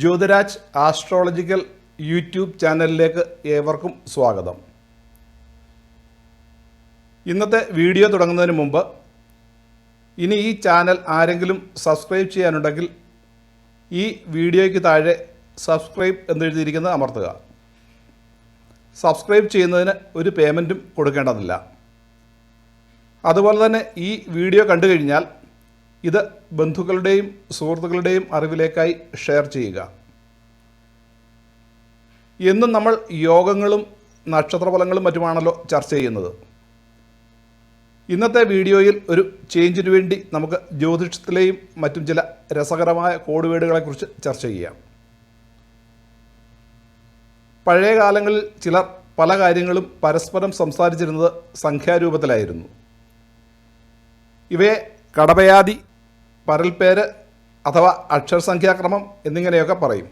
Jyothiraj astrological YouTube ചാനലിലേക്ക് ഏവർക്കും സ്വാഗതം. ഇന്നത്തെ വീഡിയോ തുടങ്ങുന്നതിന് മുമ്പ് ഇനി ഈ ചാനൽ ആരെങ്കിലും സബ്സ്ക്രൈബ് ചെയ്യാനുണ്ടെങ്കിൽ ഈ വീഡിയോയ്ക്ക് താഴെ സബ്സ്ക്രൈബ് എന്നെഴുതിയിരിക്കുന്നത് അമർത്തുക. സബ്സ്ക്രൈബ് ചെയ്യുന്നതിന് ഒരു പേയ്മെന്റും കൊടുക്കേണ്ടതില്ല. അതുപോലെ തന്നെ ഈ വീഡിയോ കണ്ടു കഴിഞ്ഞാൽ ഇത് ബന്ധുക്കളുടെയും സുഹൃത്തുക്കളുടെയും അറിവിലേക്കായി ഷെയർ ചെയ്യുക. എന്നും നമ്മൾ യോഗങ്ങളും നക്ഷത്രഫലങ്ങളും മറ്റുമാണല്ലോ ചർച്ച ചെയ്യുന്നത്. ഇന്നത്തെ വീഡിയോയിൽ ഒരു ചേഞ്ചിനു വേണ്ടി നമുക്ക് ജ്യോതിഷത്തിലെയും മറ്റും ചില രസകരമായ കോഡുവേഡുകളെക്കുറിച്ച് ചർച്ച ചെയ്യാം. പഴയ കാലങ്ങളിൽ ചിലർ പല കാര്യങ്ങളും പരസ്പരം സംസാരിച്ചിരുന്നത് സംഖ്യാരൂപത്തിലായിരുന്നു. ഇവയെ കടപയാതി പരൽപ്പേര് അഥവാ അക്ഷരസംഖ്യാക്രമം എന്നിങ്ങനെയൊക്കെ പറയും.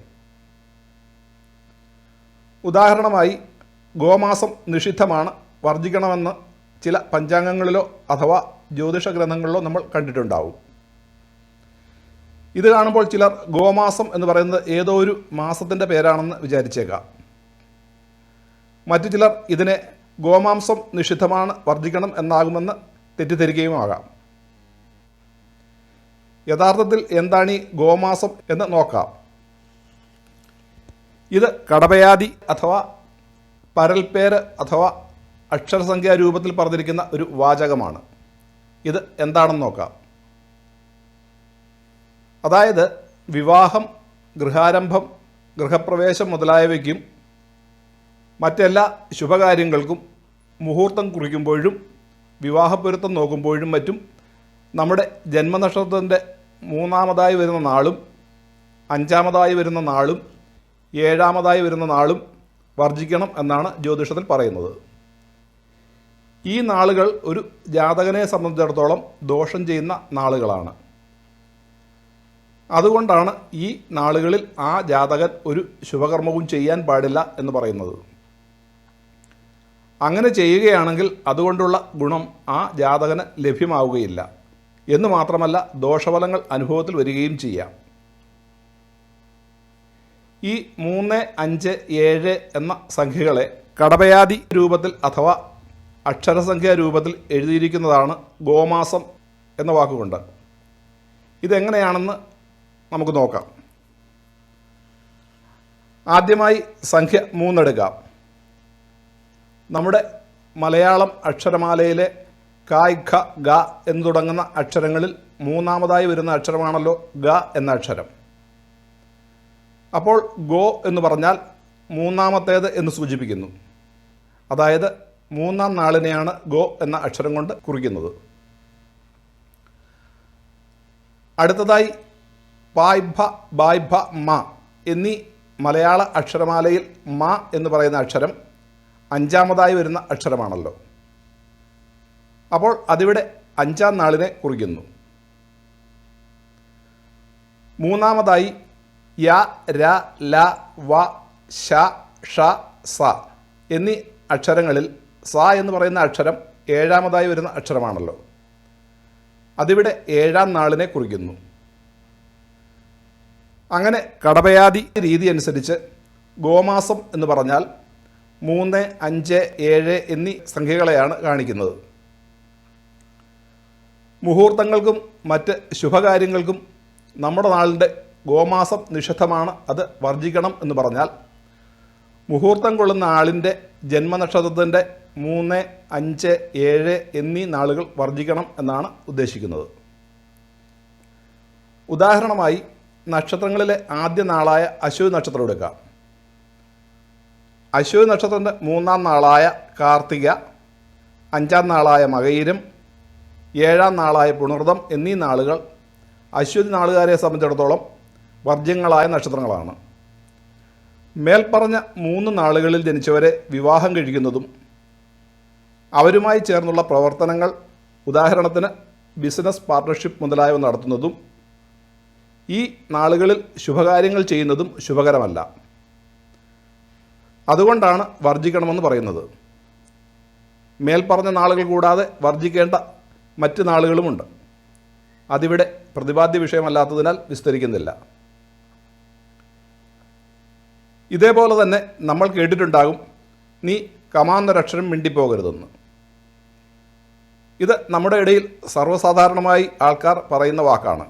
ഉദാഹരണമായി ഗോമാസം നിഷിദ്ധമാണ് വർജിക്കണമെന്ന് ചില പഞ്ചാംഗങ്ങളിലോ അഥവാ ജ്യോതിഷ ഗ്രന്ഥങ്ങളിലോ നമ്മൾ കണ്ടിട്ടുണ്ടാവും. ഇത് കാണുമ്പോൾ ചിലർ ഗോമാസം എന്ന് പറയുന്നത് ഏതോ ഒരു മാസത്തിന്റെ പേരാണെന്ന് വിചാരിച്ചേക്കാം. മറ്റു ചിലർ ഇതിനെ ഗോമാംസം നിഷിദ്ധമാണ് വർജിക്കണം എന്നാകുമെന്ന് തെറ്റിദ്ധരിക്കുകയുമാകാം യഥാർത്ഥത്തിൽ എന്താണ് ഈ ഗോമാസം എന്ന് നോക്കാം. ഇത് കടപയാതി അഥവാ പരൽപ്പേര് അഥവാ അക്ഷരസംഖ്യാ രൂപത്തിൽ പറഞ്ഞിരിക്കുന്ന ഒരു വാചകമാണ്. ഇത് എന്താണെന്ന് നോക്കാം. അതായത് വിവാഹം ഗൃഹാരംഭം ഗൃഹപ്രവേശം മുതലായവയ്ക്കും മറ്റെല്ലാ ശുഭകാര്യങ്ങൾക്കും മുഹൂർത്തം കുറിക്കുമ്പോഴും വിവാഹപ്പൊരുത്തം നോക്കുമ്പോഴും മറ്റും നമ്മുടെ ജന്മനക്ഷത്രത്തിന്റെ മൂന്നാമതായി വരുന്ന നാളും അഞ്ചാമതായി വരുന്ന നാളും ഏഴാമതായി വരുന്ന നാളും വർജിക്കണം എന്നാണ് ജ്യോതിഷത്തിൽ പറയുന്നത്. ഈ നാളുകൾ ഒരു ജാതകനെ സംബന്ധിച്ചിടത്തോളം ദോഷം ചെയ്യുന്ന നാളുകളാണ്. അതുകൊണ്ടാണ് ഈ നാളുകളിൽ ആ ജാതകൻ ഒരു ശുഭകർമ്മവും ചെയ്യാൻ പാടില്ല എന്ന് പറയുന്നത്. അങ്ങനെ ചെയ്യുകയാണെങ്കിൽ അതുകൊണ്ടുള്ള ഗുണം ആ ജാതകന് ലഭ്യമാവുകയില്ല. എന്ന് മാത്രമല്ല ദോഷഫലങ്ങൾ അനുഭവത്തിൽ വരികയും ചെയ്യാം. ഈ മൂന്ന് അഞ്ച് ഏഴ് എന്ന സംഖ്യകളെ കടപയാതി രൂപത്തിൽ അഥവാ അക്ഷരസംഖ്യ രൂപത്തിൽ എഴുതിയിരിക്കുന്നതാണ് ഗോമാസം എന്ന വാക്കുകൊണ്ട്. ഇതെങ്ങനെയാണെന്ന് നമുക്ക് നോക്കാം. ആദ്യമായി സംഖ്യ മൂന്നെടുക്കാം. നമ്മുടെ മലയാളം അക്ഷരമാലയിലെ കായ് ഖ ഗ എന്ന് തുടങ്ങുന്ന അക്ഷരങ്ങളിൽ മൂന്നാമതായി വരുന്ന അക്ഷരമാണല്ലോ ഗ എന്ന അക്ഷരം. അപ്പോൾ ഗോ എന്ന് പറഞ്ഞാൽ മൂന്നാമത്തേത് എന്ന് സൂചിപ്പിക്കുന്നു. അതായത് മൂന്നാം നാളിനെയാണ് ഗോ എന്ന അക്ഷരം കൊണ്ട് കുറിക്കുന്നത്. അടുത്തതായി പായ്ഭ ഭ മ എന്നീ മലയാള അക്ഷരമാലയിൽ മ എന്ന് പറയുന്ന അക്ഷരം അഞ്ചാമതായി വരുന്ന അക്ഷരമാണല്ലോ. അപ്പോൾ അതിവിടെ അഞ്ചാം നാളിനെ കുറിക്കുന്നു. മൂന്നാമതായി യ ര ല വ ഷ ഷ സ എന്നീ അക്ഷരങ്ങളിൽ സ എന്ന് പറയുന്ന അക്ഷരം ഏഴാമതായി വരുന്ന അക്ഷരമാണല്ലോ. അതിവിടെ ഏഴാം നാളിനെ കുറിക്കുന്നു. അങ്ങനെ കടപയാതി രീതി അനുസരിച്ച് ഗോമാസം എന്ന് പറഞ്ഞാൽ മൂന്ന് അഞ്ച് ഏഴ് എന്നീ സംഖ്യകളെയാണ് കാണിക്കുന്നത്. മുഹൂർത്തങ്ങൾക്കും മറ്റ് ശുഭകാര്യങ്ങൾക്കും നമ്മുടെ നാളിന്റെ ഗോമാസം നിഷിദ്ധമാണ്. അത് വർജിക്കണം എന്ന് പറഞ്ഞാൽ മുഹൂർത്തം കൊള്ളുന്ന ആളിന്റെ ജന്മനക്ഷത്രത്തിന്റെ മൂന്ന് അഞ്ച് ഏഴ് എന്നീ നാളുകൾ വർജിക്കണം എന്നാണ് ഉദ്ദേശിക്കുന്നത്. ഉദാഹരണമായി നക്ഷത്രങ്ങളിലെ ആദ്യ നാളായ അശ്വതി നക്ഷത്രം എടുക്കാം. അശ്വതി നക്ഷത്രത്തിന്റെ മൂന്നാം നാളായ കാർത്തിക അഞ്ചാം നാളായ മകയിരം ഏഴാം നാളായ പുണർദം എന്നീ നാളുകൾ അശ്വതി നാളുകാരെ സംബന്ധിച്ചിടത്തോളം വർജ്യങ്ങളായ നക്ഷത്രങ്ങളാണ്. മേൽപ്പറഞ്ഞ മൂന്ന് നാളുകളിൽ ജനിച്ചവരെ വിവാഹം കഴിക്കുന്നതും അവരുമായി ചേർന്നുള്ള പ്രവർത്തനങ്ങൾ ഉദാഹരണത്തിന് ബിസിനസ് പാർട്ട്ണർഷിപ്പ് മുതലായവ നടത്തുന്നതും ഈ നാളുകളിൽ ശുഭകാര്യങ്ങൾ ചെയ്യുന്നതും ശുഭകരമല്ല. അതുകൊണ്ടാണ് വർജിക്കണമെന്ന് പറയുന്നത്. മേൽപ്പറഞ്ഞ നാളുകൾ കൂടാതെ വർജിക്കേണ്ട മറ്റ് നാളുകളുമുണ്ട്. അതിവിടെ പ്രതിപാദ്യ വിഷയമല്ലാത്തതിനാൽ വിസ്തരിക്കുന്നില്ല. ഇതേപോലെ തന്നെ നമ്മൾ കേട്ടിട്ടുണ്ടാകും നീ കമാന്നൊരക്ഷരം മിണ്ടിപ്പോകരുതെന്ന്. ഇത് നമ്മുടെ ഇടയിൽ സർവസാധാരണമായി ആൾക്കാർ പറയുന്ന വാക്കാണ്.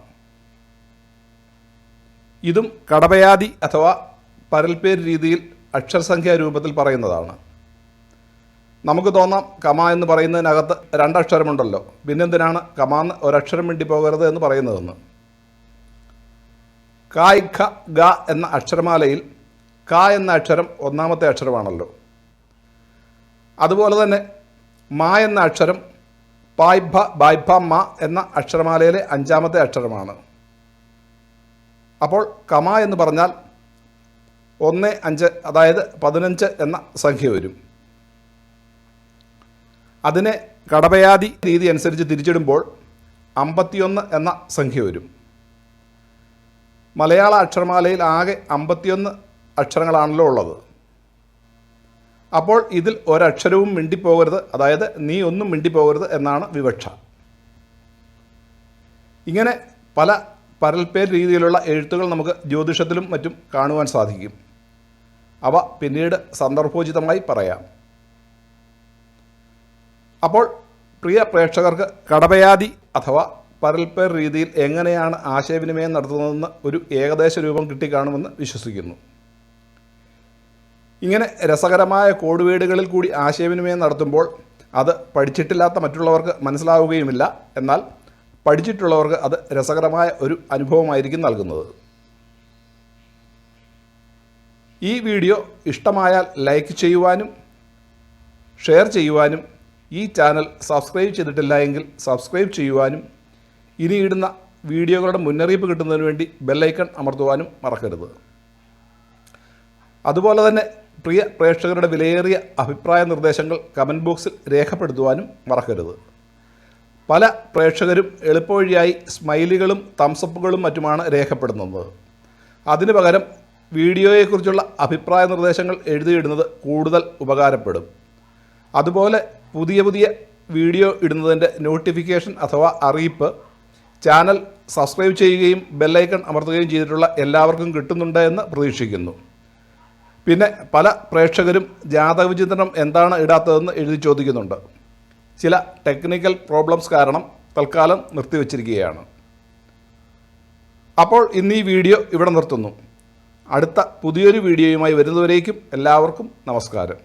ഇതും കടപയാതി അഥവാ പരൽപ്പേര് രീതിയിൽ അക്ഷരസംഖ്യാ രൂപത്തിൽ പറയുന്നതാണ്. നമുക്ക് തോന്നാം കമ എന്ന് പറയുന്നതിനകത്ത് രണ്ടക്ഷരമുണ്ടല്ലോ. പിന്നെന്തിനാണ് കമാന്ന് ഒരക്ഷരം മിണ്ടി പോകരുത് എന്ന് പറയുന്നതെന്ന്? കായ് ഖ ഗ എന്ന അക്ഷരമാലയിൽ ക എന്ന അക്ഷരം ഒന്നാമത്തെ അക്ഷരമാണല്ലോ. അതുപോലെ തന്നെ മാ എന്ന അക്ഷരം പായ്ഭ ബായ്ഭ മ എന്ന അക്ഷരമാലയിലെ അഞ്ചാമത്തെ അക്ഷരമാണ്. അപ്പോൾ കമ എന്ന് പറഞ്ഞാൽ ഒന്ന് അഞ്ച് അതായത് പതിനഞ്ച് എന്ന സംഖ്യ വരും. അതിനെ കടപയാതി രീതി അനുസരിച്ച് തിരിച്ചിടുമ്പോൾ അമ്പത്തിയൊന്ന് എന്ന സംഖ്യ വരും. മലയാള അക്ഷരമാലയിൽ ആകെ അമ്പത്തിയൊന്ന് അക്ഷരങ്ങളാണല്ലോ ഉള്ളത്. അപ്പോൾ ഇതിൽ ഒരക്ഷരവും മിണ്ടിപ്പോകരുത്. അതായത് നീ ഒന്നും മിണ്ടിപ്പോകരുത് എന്നാണ് വിവക്ഷ. ഇങ്ങനെ പല പരൽപ്പേർ രീതിയിലുള്ള എഴുത്തുകൾ നമുക്ക് ജ്യോതിഷത്തിലും മറ്റും കാണുവാൻ സാധിക്കും. അവ പിന്നീട് സന്ദർഭോചിതമായി പറയാം. അപ്പോൾ പ്രിയ പ്രേക്ഷകർക്ക് കടപയാതി അഥവാ പരൽപ്പേർ രീതിയിൽ എങ്ങനെയാണ് ആശയവിനിമയം നടത്തുന്നതെന്ന് ഒരു ഏകദേശ രൂപം കിട്ടിക്കാണുമെന്ന് വിശ്വസിക്കുന്നു. ഇങ്ങനെ രസകരമായ കോടുവീടുകളിൽ കൂടി ആശയവിനിമയം നടത്തുമ്പോൾ അത് പഠിച്ചിട്ടില്ലാത്ത മറ്റുള്ളവർക്ക് മനസ്സിലാവുകയുമില്ല. എന്നാൽ പഠിച്ചിട്ടുള്ളവർക്ക് അത് രസകരമായ ഒരു അനുഭവമായിരിക്കും നൽകുന്നത്. ഈ വീഡിയോ ഇഷ്ടമായാൽ ലൈക്ക് ചെയ്യുവാനും ഷെയർ ചെയ്യുവാനും ഈ ചാനൽ സബ്സ്ക്രൈബ് ചെയ്തിട്ടില്ല എങ്കിൽ സബ്സ്ക്രൈബ് ചെയ്യുവാനും ഇനി ഇടുന്ന വീഡിയോകളുടെ മുന്നറിയിപ്പ് കിട്ടുന്നതിന് വേണ്ടി ബെല്ലൈക്കൺ അമർത്തുവാനും മറക്കരുത്. അതുപോലെ തന്നെ പ്രിയ പ്രേക്ഷകരുടെ വിലയേറിയ അഭിപ്രായ നിർദ്ദേശങ്ങൾ കമന്റ് ബോക്സിൽ രേഖപ്പെടുത്തുവാനും മറക്കരുത്. പല പ്രേക്ഷകരും എളുപ്പവഴിയായി സ്മൈലുകളും തംസപ്പുകളും മറ്റുമാണ് രേഖപ്പെടുത്തുന്നത്. അതിനു പകരം വീഡിയോയെക്കുറിച്ചുള്ള അഭിപ്രായ നിർദ്ദേശങ്ങൾ എഴുതിയിടുന്നത് കൂടുതൽ ഉപകാരപ്പെടും. അതുപോലെ പുതിയ പുതിയ വീഡിയോ ഇടുന്നതിന്റെ നോട്ടിഫിക്കേഷൻ അഥവാ അറിയിപ്പ് ചാനൽ സബ്സ്ക്രൈബ് ചെയ്യുകയും ബെല്ലൈക്കൺ അമർത്തുകയും ചെയ്തിട്ടുള്ള എല്ലാവർക്കും കിട്ടുന്നുണ്ട് എന്ന് പ്രതീക്ഷിക്കുന്നു. പിന്നെ പല പ്രേക്ഷകരും ജാതകവിചിന്തനം എന്താണ് ഇടാത്തതെന്ന് എഴുതി ചോദിക്കുന്നുണ്ട്. ചില ടെക്നിക്കൽ പ്രോബ്ലംസ് കാരണം തൽക്കാലം നിർത്തിവച്ചിരിക്കുകയാണ്. അപ്പോൾ ഇന്ന് ഈ വീഡിയോ ഇവിടെ നിർത്തുന്നു. അടുത്ത പുതിയൊരു വീഡിയോയുമായി വരുന്നവരേക്കും എല്ലാവർക്കും നമസ്കാരം.